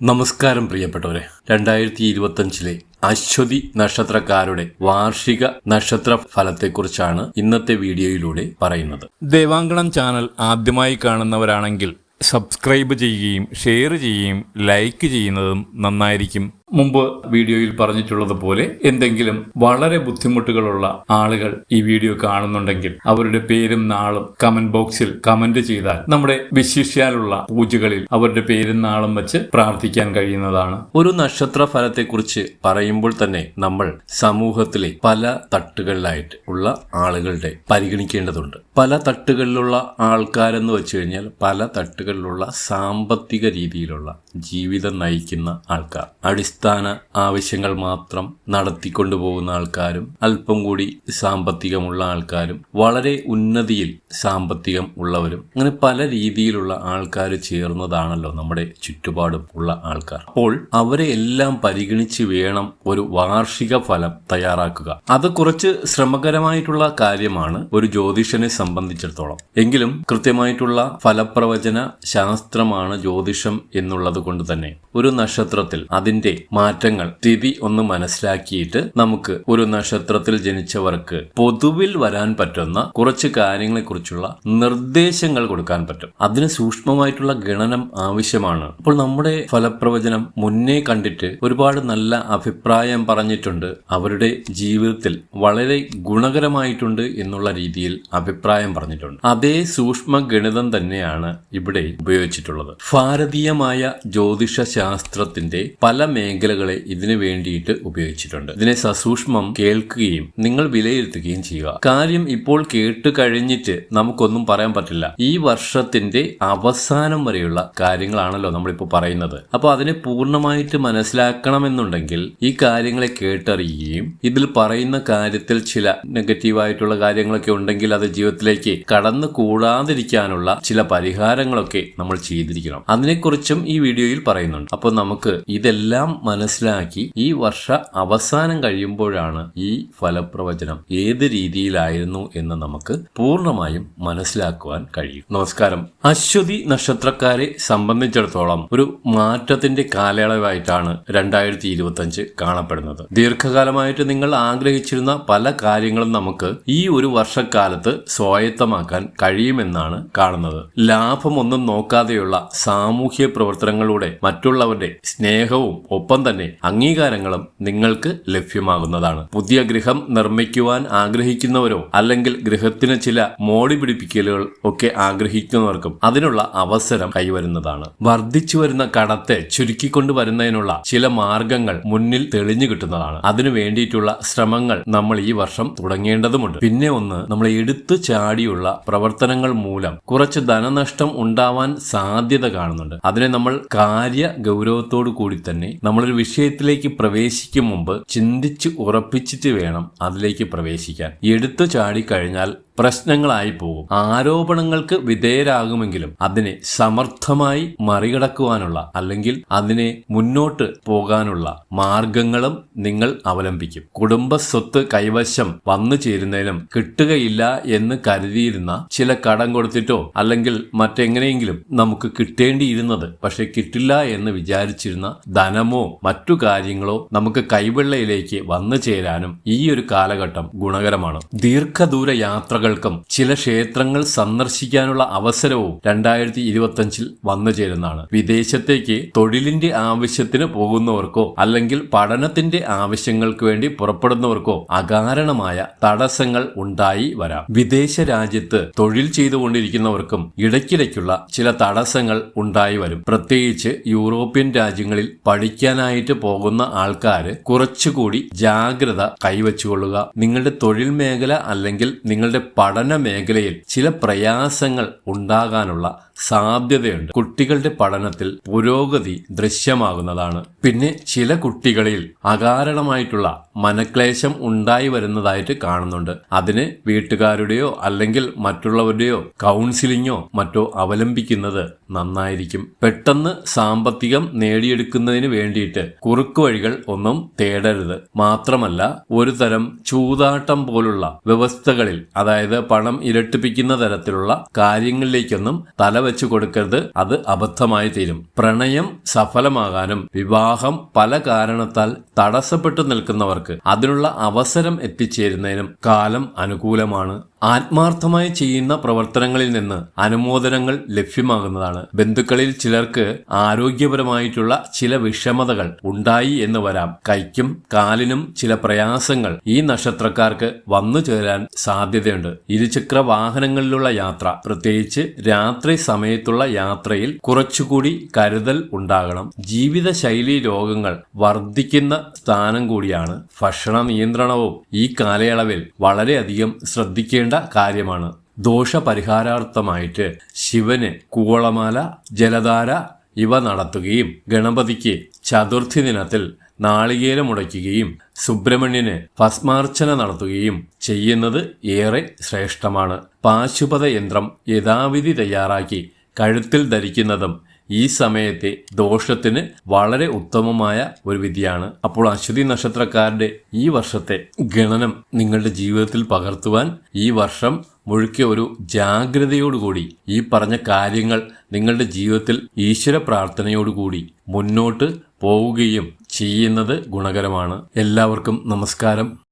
നമസ്കാരം പ്രിയപ്പെട്ടവരെ. രണ്ടായിരത്തി ഇരുപത്തഞ്ചിലെ അശ്വതി നക്ഷത്രക്കാരുടെ വാർഷിക നക്ഷത്ര ഫലത്തെക്കുറിച്ചാണ് ഇന്നത്തെ വീഡിയോയിലൂടെ പറയുന്നത്. ദേവാങ്കണം ചാനൽ ആദ്യമായി കാണുന്നവരാണെങ്കിൽ സബ്സ്ക്രൈബ് ചെയ്യുകയും ഷെയർ ചെയ്യുകയും ലൈക്ക് ചെയ്യുന്നതും നന്നായിരിക്കും. മുമ്പ് വീഡിയോയിൽ പറഞ്ഞിട്ടുള്ളതുപോലെ എന്തെങ്കിലും വളരെ ബുദ്ധിമുട്ടുകളുള്ള ആളുകൾ ഈ വീഡിയോ കാണുന്നുണ്ടെങ്കിൽ അവരുടെ പേരും നാളും കമന്റ് ബോക്സിൽ കമന്റ് ചെയ്താൽ നമ്മുടെ വിശിഷ്യാലുള്ള പൂജകളിൽ അവരുടെ പേരും നാളും വെച്ച് പ്രാർത്ഥിക്കാൻ കഴിയുന്നതാണ്. ഒരു നക്ഷത്ര ഫലത്തെക്കുറിച്ച് പറയുമ്പോൾ തന്നെ നമ്മൾ സമൂഹത്തിലെ പല തട്ടുകളിലായിട്ട് ഉള്ള ആളുകളുടെ പരിഗണിക്കേണ്ടതുണ്ട്. പല തട്ടുകളിലുള്ള ആൾക്കാരെന്ന് വെച്ച് കഴിഞ്ഞാൽ പല തട്ടുകളിലുള്ള സാമ്പത്തിക രീതിയിലുള്ള ജീവിതം നയിക്കുന്ന ആൾക്കാർ. അടിസ്ഥാന ആവശ്യങ്ങൾ മാത്രം നടത്തിക്കൊണ്ടു പോകുന്ന ആൾക്കാരും അല്പം കൂടി സാമ്പത്തികമുള്ള ആൾക്കാരും വളരെ ഉന്നതിയിൽ സാമ്പത്തികം ഉള്ളവരും അങ്ങനെ പല രീതിയിലുള്ള ആൾക്കാർ ചേർന്നതാണല്ലോ നമ്മുടെ ചുറ്റുപാടും ഉള്ള ആൾക്കാർ. അപ്പോൾ അവരെ എല്ലാം പരിഗണിച്ച് വേണം ഒരു വാർഷിക ഫലം തയ്യാറാക്കുക. അത് കുറച്ച് ശ്രമകരമായിട്ടുള്ള കാര്യമാണ് ഒരു ജ്യോതിഷനെ സംബന്ധിച്ചിടത്തോളം. എങ്കിലും കൃത്യമായിട്ടുള്ള ഫലപ്രവചന ശാസ്ത്രമാണ് ജ്യോതിഷം എന്നുള്ളത് കൊണ്ട് തന്നെ ഒരു നക്ഷത്രത്തിൽ അതിന്റെ മാറ്റങ്ങൾ സ്ഥിതി ഒന്ന് മനസ്സിലാക്കിയിട്ട് നമുക്ക് ഒരു നക്ഷത്രത്തിൽ ജനിച്ചവർക്ക് പൊതുവിൽ വരാൻ പറ്റുന്ന കുറച്ച് കാര്യങ്ങളെക്കുറിച്ചുള്ള നിർദ്ദേശങ്ങൾ കൊടുക്കാൻ പറ്റും. അതിന് സൂക്ഷ്മമായിട്ടുള്ള ഗണനം ആവശ്യമാണ്. അപ്പോൾ നമ്മുടെ ഫലപ്രവചനം മുന്നേ കണ്ടിട്ട് ഒരുപാട് നല്ല അഭിപ്രായം പറഞ്ഞിട്ടുണ്ട്. അവരുടെ ജീവിതത്തിൽ വളരെ ഗുണകരമായിട്ടുണ്ട് എന്നുള്ള രീതിയിൽ അഭിപ്രായം പറഞ്ഞിട്ടുണ്ട്. അതേ സൂക്ഷ്മ ഗണിതം തന്നെയാണ് ഇവിടെ ഉപയോഗിച്ചിട്ടുള്ളത്. ഭാരതീയമായ ജ്യോതിഷ ശാസ്ത്രത്തിന്റെ പല മേഖലകളെ ഇതിനു വേണ്ടിയിട്ട് ഉപയോഗിച്ചിട്ടുണ്ട്. ഇതിനെ സസൂക്ഷ്മം കേൾക്കുകയും നിങ്ങൾ വിലയിരുത്തുകയും ചെയ്യുക. കാര്യം ഇപ്പോൾ കേട്ട് കഴിഞ്ഞിട്ട് നമുക്കൊന്നും പറയാൻ പറ്റില്ല. ഈ വർഷത്തിന്റെ അവസാനം വരെയുള്ള കാര്യങ്ങളാണല്ലോ നമ്മളിപ്പോൾ പറയുന്നത്. അപ്പോൾ അതിനെ പൂർണമായിട്ട് മനസ്സിലാക്കണമെന്നുണ്ടെങ്കിൽ ഈ കാര്യങ്ങളെ കേട്ടറിയുകയും ഇതിൽ പറയുന്ന കാര്യത്തിൽ ചില നെഗറ്റീവായിട്ടുള്ള കാര്യങ്ങളൊക്കെ ഉണ്ടെങ്കിൽ അത് ജീവിതത്തിലേക്ക് കടന്നു കൂടാതിരിക്കാനുള്ള ചില പരിഹാരങ്ങളൊക്കെ നമ്മൾ ചെയ്തിരിക്കണം. അതിനെക്കുറിച്ചും ഈ വീഡിയോയിൽ പറയുന്നുണ്ട്. അപ്പോൾ നമുക്ക് ഇതെല്ലാം മനസ്സിലാക്കി ഈ വർഷ അവസാനം കഴിയുമ്പോഴാണ് ഈ ഫലപ്രവചനം ഏത് രീതിയിലായിരുന്നു എന്ന് നമുക്ക് പൂർണമായും മനസ്സിലാക്കുവാൻ കഴിയും. നമസ്കാരം. അശ്വതി നക്ഷത്രക്കാരെ സംബന്ധിച്ചിടത്തോളം ഒരു മാറ്റത്തിന്റെ കാലയളവായിട്ടാണ് രണ്ടായിരത്തി ഇരുപത്തി അഞ്ച് കാണപ്പെടുന്നത്. ദീർഘകാലമായിട്ട് നിങ്ങൾ ആഗ്രഹിച്ചിരുന്ന പല കാര്യങ്ങളും നമുക്ക് ഈ ഒരു വർഷക്കാലത്ത് സ്വായത്തമാക്കാൻ കഴിയുമെന്നാണ് കാണുന്നത്. ലാഭമൊന്നും നോക്കാതെയുള്ള സാമൂഹ്യ പ്രവർത്തനങ്ങളിലൂടെ മറ്റുള്ളവരുടെ സ്നേഹവും ഒപ്പം തന്നെ അംഗീകാരങ്ങളും നിങ്ങൾക്ക് ലഭ്യമാകുന്നതാണ്. പുതിയ ഗൃഹം നിർമ്മിക്കുവാൻ ആഗ്രഹിക്കുന്നവരോ അല്ലെങ്കിൽ ഗൃഹത്തിന് ചില മോടി പിടിപ്പിക്കലുകൾ ഒക്കെ ആഗ്രഹിക്കുന്നവർക്കും അതിനുള്ള അവസരം കൈവരുന്നതാണ്. വർദ്ധിച്ചു വരുന്ന കടത്തെ ചുരുക്കിക്കൊണ്ടുവരുന്നതിനുള്ള ചില മാർഗങ്ങൾ മുന്നിൽ തെളിഞ്ഞു കിട്ടുന്നതാണ്. അതിനു വേണ്ടിയിട്ടുള്ള ശ്രമങ്ങൾ നമ്മൾ ഈ വർഷം തുടങ്ങേണ്ടതുമുണ്ട്. പിന്നെ ഒന്ന് നമ്മൾ എടുത്തു ചാടിയുള്ള പ്രവർത്തനങ്ങൾ മൂലം കുറച്ച് ധനനഷ്ടം ഉണ്ടാവാൻ സാധ്യത കാണുന്നുണ്ട്. അതിനെ നമ്മൾ കാര്യ ഗൗരവത്തോടു കൂടി തന്നെ നമ്മളൊരു വിഷയത്തിലേക്ക് പ്രവേശിക്കും മുമ്പ് ചിന്തിച്ച് ഉറപ്പിച്ചിട്ട് വേണം അതിലേക്ക് പ്രവേശിക്കാൻ. എടുത്തു ചാടിക്കഴിഞ്ഞാൽ പ്രശ്നങ്ങളായി പോകും. ആരോപണങ്ങൾക്ക് വിധേയരാകുമെങ്കിലും അതിനെ സമർത്ഥമായി മറികടക്കുവാനുള്ള അല്ലെങ്കിൽ അതിനെ മുന്നോട്ട് പോകാനുള്ള മാർഗങ്ങളും നിങ്ങൾ അവലംബിക്കും. കുടുംബ സ്വത്ത് കൈവശം വന്നു ചേരുന്നതിനും കിട്ടുകയില്ല എന്ന് കരുതിയിരുന്ന ചില കടം കൊടുത്തിട്ടോ അല്ലെങ്കിൽ മറ്റെങ്ങനെയെങ്കിലും നമുക്ക് കിട്ടേണ്ടിയിരുന്നത് പക്ഷെ കിട്ടില്ല എന്ന് വിചാരിച്ചിരുന്ന ധനമോ മറ്റു കാര്യങ്ങളോ നമുക്ക് കൈവെള്ളയിലേക്ക് വന്നു ചേരാനും ഈ ഒരു കാലഘട്ടം ഗുണകരമാണ്. ദീർഘദൂര യാത്രകൾക്കും ചില ക്ഷേത്രങ്ങൾ സന്ദർശിക്കാനുള്ള അവസരവും രണ്ടായിരത്തി ഇരുപത്തഞ്ചിൽ വന്നു ചേരുന്നതാണ്. വിദേശത്തേക്ക് തൊഴിലിന്റെ ആവശ്യത്തിന് പോകുന്നവർക്കോ അല്ലെങ്കിൽ പഠനത്തിന്റെ ആവശ്യങ്ങൾക്ക് വേണ്ടി പുറപ്പെടുന്നവർക്കോ അകാരണമായ തടസ്സങ്ങൾ ഉണ്ടായി വരാം. വിദേശ രാജ്യത്ത് തൊഴിൽ ചെയ്തുകൊണ്ടിരിക്കുന്നവർക്കും ഇടയ്ക്കിടയ്ക്കുള്ള ചില തടസ്സങ്ങൾ ഉണ്ടായി വരും. പ്രത്യേകിച്ച് യൂറോപ്യൻ രാജ്യങ്ങളിൽ പഠിക്കാനായിട്ട് പോകുന്ന ആൾക്കാർ കുറച്ചുകൂടി ജാഗ്രത കൈവച്ചുകൊള്ളുക. നിങ്ങളുടെ തൊഴിൽ മേഖല അല്ലെങ്കിൽ നിങ്ങളുടെ പഠന മേഖലയിൽ ചില പ്രയാസങ്ങൾ ഉണ്ടാകാനുള്ള സാധ്യതയുണ്ട്. കുട്ടികളുടെ പഠനത്തിൽ പുരോഗതി ദൃശ്യമാകുന്നതാണ്. പിന്നെ ചില കുട്ടികളിൽ അകാരണമായിട്ടുള്ള മനക്ലേശം ഉണ്ടായി വരുന്നതായിട്ട് കാണുന്നുണ്ട്. അതിന് വീട്ടുകാരുടെയോ അല്ലെങ്കിൽ മറ്റുള്ളവരുടെയോ കൗൺസിലിങ്ങോ മറ്റോ അവലംബിക്കുന്നത് നന്നായിരിക്കും. പെട്ടെന്ന് സാമ്പത്തികം നേടിയെടുക്കുന്നതിന് വേണ്ടിയിട്ട് കുറുക്കു വഴികൾ ഒന്നും തേടരുത്. മാത്രമല്ല ഒരു തരം ചൂതാട്ടം പോലുള്ള വ്യവസ്ഥകളിൽ അതായത് അതായത് പണം ഇരട്ടിപ്പിക്കുന്ന തരത്തിലുള്ള കാര്യങ്ങളിലേക്കൊന്നും തലവെച്ചു കൊടുക്കരുത്. അത് അബദ്ധമായി തീരും. പ്രണയം സഫലമാകാനും വിവാഹം പല കാരണത്താൽ തടസ്സപ്പെട്ടു നിൽക്കുന്നവർക്ക് അതിനുള്ള അവസരം എത്തിച്ചേരുന്നതിനും കാലം അനുകൂലമാണ്. ആത്മാർത്ഥമായി ചെയ്യുന്ന പ്രവർത്തനങ്ങളിൽ നിന്ന് അനുമോദനങ്ങൾ ലഭ്യമാകുന്നതാണ്. ബന്ധുക്കളിൽ ചിലർക്ക് ആരോഗ്യപരമായിട്ടുള്ള ചില വിഷമതകൾ ഉണ്ടായി എന്ന് വരാം. കൈക്കും കാലിനും ചില പ്രയാസങ്ങൾ ഈ നക്ഷത്രക്കാർക്ക് വന്നു ചേരാൻ സാധ്യതയുണ്ട്. ഇരുചക്ര വാഹനങ്ങളിലുള്ള യാത്ര പ്രത്യേകിച്ച് രാത്രി സമയത്തുള്ള യാത്രയിൽ കുറച്ചുകൂടി കരുതൽ ഉണ്ടാകണം. ജീവിതശൈലി രോഗങ്ങൾ വർദ്ധിക്കുന്ന സ്ഥാനം കൂടിയാണ് ഭക്ഷണ നിയന്ത്രണവും ഈ കാലയളവിൽ വളരെയധികം ശ്രദ്ധിക്കേണ്ട കാര്യമാണ്. ദോഷപരിഹാരാർത്ഥമായിട്ട് ശിവന് കൂവളമാല ജലധാര ഇവ നടത്തുകയും ഗണപതിക്ക് ചതുർത്ഥി ദിനത്തിൽ നാളികേരം മുടയ്ക്കുകയും സുബ്രഹ്മണ്യന് ഭസ്മാർച്ചന നടത്തുകയും ചെയ്യുന്നത് ഏറെ ശ്രേഷ്ഠമാണ്. പാശുപത യന്ത്രം യഥാവിധി തയ്യാറാക്കി കഴുത്തിൽ ധരിക്കുന്നതും ഈ സമയത്തെ ദോഷത്തിന് വളരെ ഉത്തമമായ ഒരു വിധിയാണ്. അപ്പോൾ അശ്വതി നക്ഷത്രക്കാരുടെ ഈ വർഷത്തെ ഗണനം നിങ്ങളുടെ ജീവിതത്തിൽ പകർത്തുവാൻ ഈ വർഷം മുഴുക്കിയ ഒരു ജാഗ്രതയോടുകൂടി ഈ പറഞ്ഞ കാര്യങ്ങൾ നിങ്ങളുടെ ജീവിതത്തിൽ ഈശ്വര പ്രാർത്ഥനയോടുകൂടി മുന്നോട്ട് പോവുകയും ചെയ്യുന്നത് ഗുണകരമാണ്. എല്ലാവർക്കും നമസ്കാരം.